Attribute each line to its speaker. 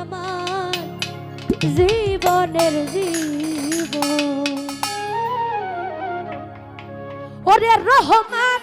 Speaker 1: আমার জীবনের জীবন। ওরে রহমান